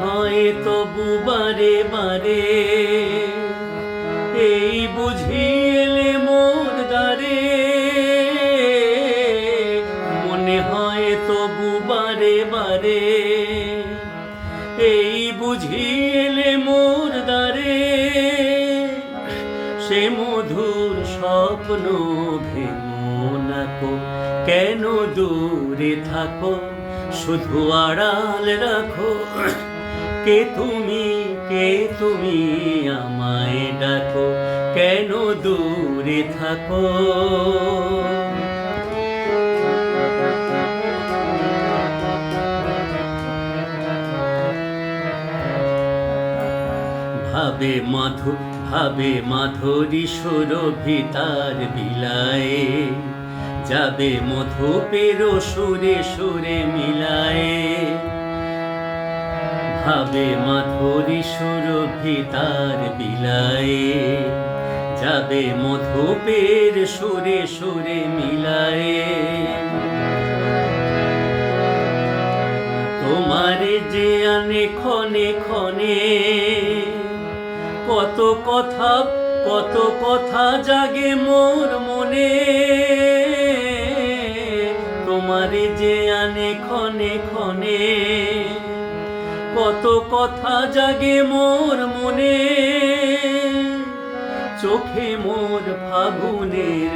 হয় তবু বারে বারে। এই বুঝিয়েলে মোর দ্বারে। মনে হয় তবু বারে বারে। এই বুঝিয়েলে মোর দ্বারে। সে মধুর স্বপ্ন ভেঙো নাকো, কেন দূরে থাকো? শুধু আড়াল রাখো। কে তুমি? কে তুমি আমায় ডাকো? কেন দূরে থাকো? ভাবে মাধু, ভাবে মাধুরী সুরভিতার বিলায়ে। যাবে মধু পেরো সুরে সুরে মিলায়ে। ভাবে মাধুরী সুরভিতার বিলায়ে, যাবে মধুপের সুরে সুরে মিলায়ে। তোমারে যে আনে ক্ষণে ক্ষণে, কত কথা কত কথা জাগে মোর মনে। তোমারে যে আনে ক্ষণে ক্ষণে কত কথা জাগে মোর মনে। চোখে মোর ফাগুনের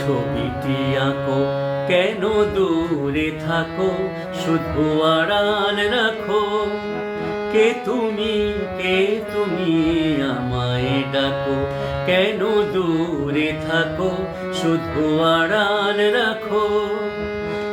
ছবিটি আঁকো, কেন দূরে থাকো, শুধু আড়াল রাখো। কে তুমি কে তুমি আমায় ডাকো, কেন দূরে থাকো, শুধু আড়াল রাখো।